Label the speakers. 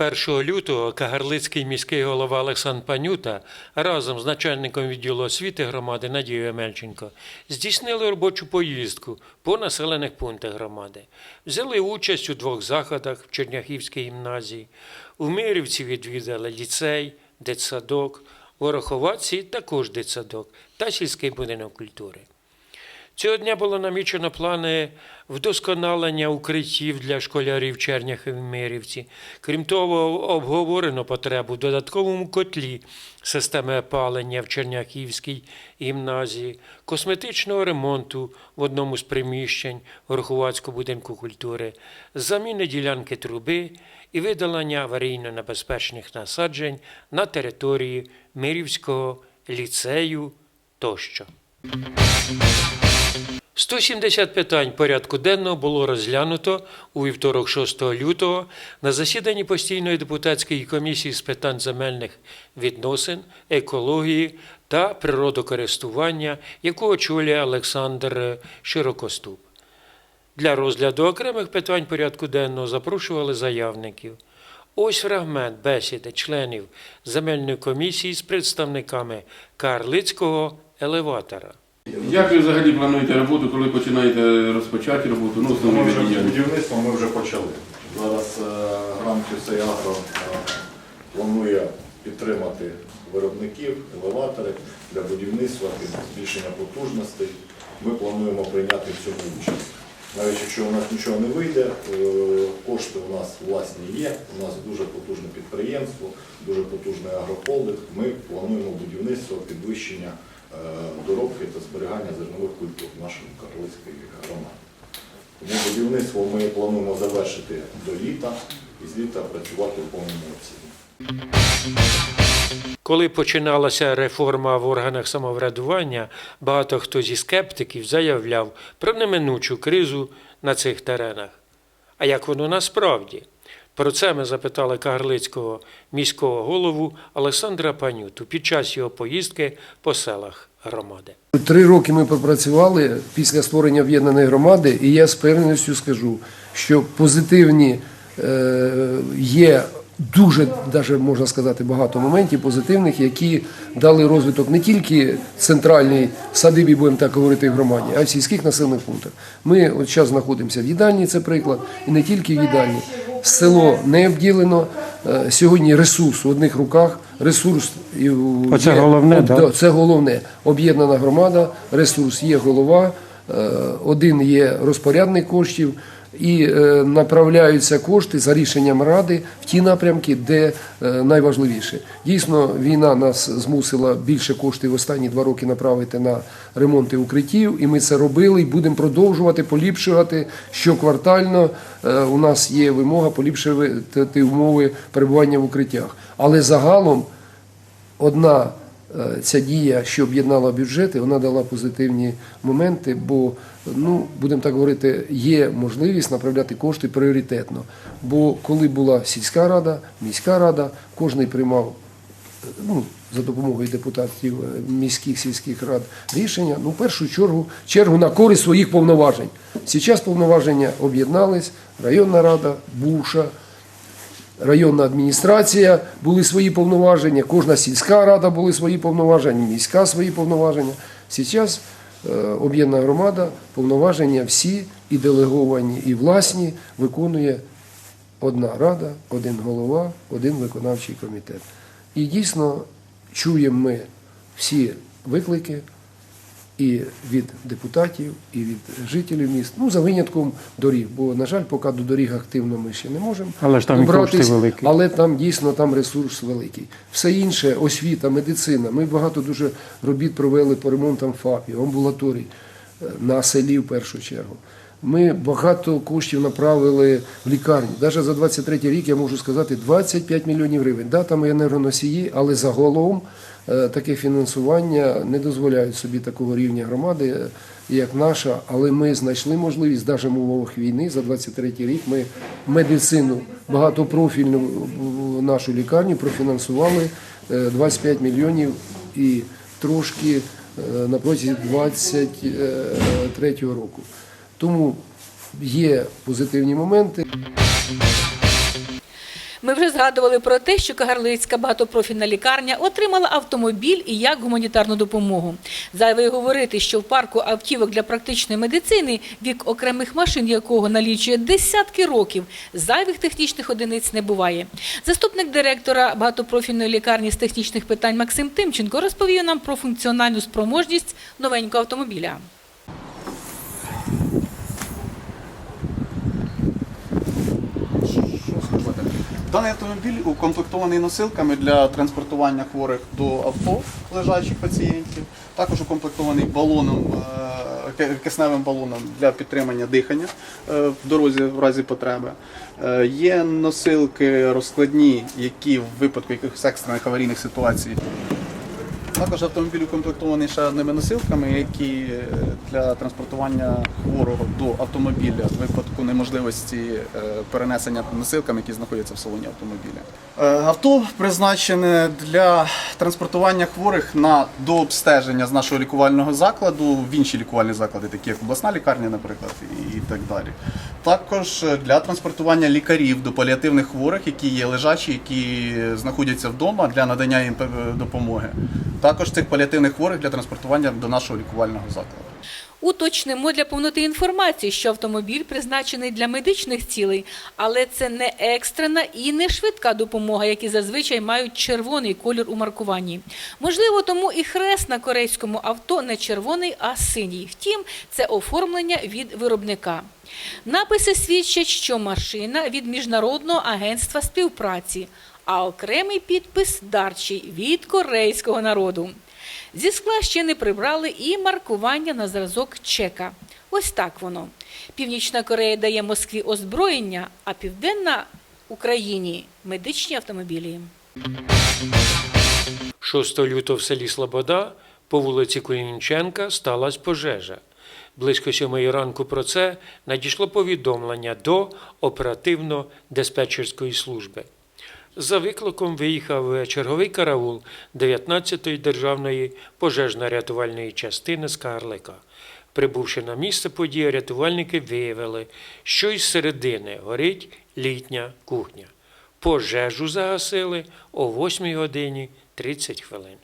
Speaker 1: 1 лютого Кагарлицький міський голова Олександр Панюта разом з начальником відділу освіти громади Надією Мельченко здійснили робочу поїздку по населених пунктах громади. Взяли участь у двох заходах в Черняхівській гімназії. У Мирівці відвідали ліцей, дитсадок, у Ороховаці також дитсадок та сільський будинок культури. Цього дня було намічено плани вдосконалення укриттів для школярів Черняхів і Мирівці. Крім того, обговорено потребу в додатковому котлі системи опалення в Черняхівській гімназії, косметичного ремонту в одному з приміщень Гороховацького будинку культури, заміни ділянки труби і видалення аварійно небезпечних насаджень на території Мирівського ліцею тощо. 170 питань порядку денного було розглянуто у вівторок 6 лютого на засіданні постійної депутатської комісії з питань земельних відносин, екології та природокористування, яку очолює Олександр Широкоступ. Для розгляду окремих питань порядку денного запрошували заявників. Ось фрагмент бесіди членів земельної комісії з представниками Карлицького елеватора.
Speaker 2: Як ви взагалі плануєте роботу, коли починаєте розпочати роботу? Ну,
Speaker 3: Ми вже
Speaker 2: види
Speaker 3: будівництво ми вже почали. Зараз е, Агро е, планує підтримати виробників, елеватори для будівництва і збільшення потужностей. Ми плануємо прийняти в цьому участь. Навіть якщо у нас нічого не вийде, е, кошти у нас власні є, у нас дуже потужне підприємство, дуже потужний агрохолдинг. Ми плануємо будівництво підвищення е, доробки та зберігання зернових культур в нашому Карлицькій громаді. Тому будівництво ми плануємо завершити до літа і з літа працювати в повному обсязі.
Speaker 1: Коли починалася реформа в органах самоврядування, багато хто зі скептиків заявляв про неминучу кризу на цих теренах. А як воно насправді? Про це ми запитали Кагарлицького міського голову Олександра Панюту під час його поїздки по селах громади.
Speaker 4: Три роки ми попрацювали після створення об'єднаної громади, і я з певністю скажу, що позитивні е, є дуже, даже можна сказати, багато моментів позитивних, які дали розвиток не тільки центральній садибі, будемо так говорити, в громаді, а й в сільських населених пунктах. Ми от зараз знаходимося в їдальні, це приклад, і не тільки в їдальні. Село не обділено. Е, Сьогодні ресурс в одних руках, ресурс і є-
Speaker 1: головне, да,
Speaker 4: це головне. Об'єднана громада, ресурс є голова, е, один є розпорядник коштів, і е, направляються кошти за рішенням ради в ті напрямки, де е, найважливіше. Дійсно, війна нас змусила більше коштів останні два роки направити на ремонти укриттів, і ми це робили і будемо продовжувати поліпшувати щоквартально. Е, У нас є вимога поліпшувати умови перебування в укриттях. Але загалом одна ця дія, що об'єднала бюджети, вона дала позитивні моменти, бо, ну, будемо так говорити, є можливість направляти кошти пріоритетно. Бо коли була сільська рада, міська рада, кожен приймав е, ну, за допомогою депутатів е, міських сільських рад рішення, ну, в першу чергу, чергу на користь своїх повноважень. Зараз повноваження об'єднались, районна рада, бувша, районна адміністрація були свої повноваження, кожна сільська рада були свої повноваження, міська свої повноваження. Зараз е, об'єднана громада повноваження всі і делеговані, і власні виконує одна рада, один голова, один виконавчий комітет. І дійсно чуємо ми всі виклики і від депутатів, і від жителів міст, ну за винятком доріг. Бо, на жаль, поки до доріг активно ми ще не можемо.
Speaker 5: Але ж там
Speaker 4: добратись,
Speaker 5: великі.
Speaker 4: Але там дійсно там ресурс великий. Все інше, освіта, медицина. Ми багато дуже робіт провели по ремонтам ФАПів, амбулаторій е, на селі в першу чергу. Ми багато коштів направили в лікарню. Навіть за 23 рік я можу сказати 25 мільйонів гривень. Да, там і енергоносії, але загалом таке фінансування не дозволяють собі такого рівня громади, е, як наша. Але ми знайшли можливість, навіть в умовах війни, за 23 рік ми медицину багатопрофільну нашу лікарню профінансували е, 25 мільйонів і трошки е, на протязі 23 року. Тому є позитивні моменти.
Speaker 5: Ми вже згадували про те, що Кагарлицька багатопрофільна лікарня отримала автомобіль і як гуманітарну допомогу. Зайве говорити, що в парку автівок для практичної медицини, вік окремих машин якого налічує десятки років, зайвих технічних одиниць не буває. Заступник директора багатопрофільної лікарні з технічних питань Максим Тимченко розповів нам про функціональну спроможність новенького автомобіля.
Speaker 6: Даний автомобіль укомплектований носилками для транспортування хворих до авто лежачих пацієнтів. Також укомплектований балоном, е, кисневим балоном для підтримання дихання е, в дорозі в разі потреби. Е, Є носилки розкладні, які в випадку якихось екстрених аварійних ситуацій також автомобіль укомплектований ще одними носилками, які е, для транспортування хворого до автомобіля в випадку неможливості е, перенесення носилками, які знаходяться в салоні автомобіля. Е, Авто призначене для транспортування хворих на дообстеження з нашого лікувального закладу в інші лікувальні заклади, такі як обласна лікарня, наприклад, і і так далі. Також е, для транспортування лікарів до паліативних хворих, які є лежачі, які знаходяться вдома для надання їм е, допомоги. Також цих паліативних хворих для транспортування до нашого лікувального закладу.
Speaker 5: Уточнимо для повноти інформації, що автомобіль призначений для медичних цілей, але це не екстрена і не швидка допомога, які зазвичай мають червоний колір у маркуванні. Можливо, тому і хрест на корейському авто не червоний, а синій. Втім, це оформлення від виробника. Написи свідчать, що машина від Міжнародного агентства співпраці, а окремий підпис дарчий від корейського народу. Зі скла ще не прибрали і маркування на зразок чека. Ось так воно. Північна Корея дає Москві озброєння, а південна Україні медичні автомобілі.
Speaker 1: 6 лютого в селі Слобода по вулиці Кулінченка сталася пожежа. Близько сьомої ранку про це надійшло повідомлення до оперативно-диспетчерської служби. За викликом виїхав черговий караул 19-ї державної пожежно-рятувальної частини з Карлика. Прибувши на місце події, рятувальники виявили, що із середини горить літня кухня. Пожежу загасили о 8 годині 30 хвилин.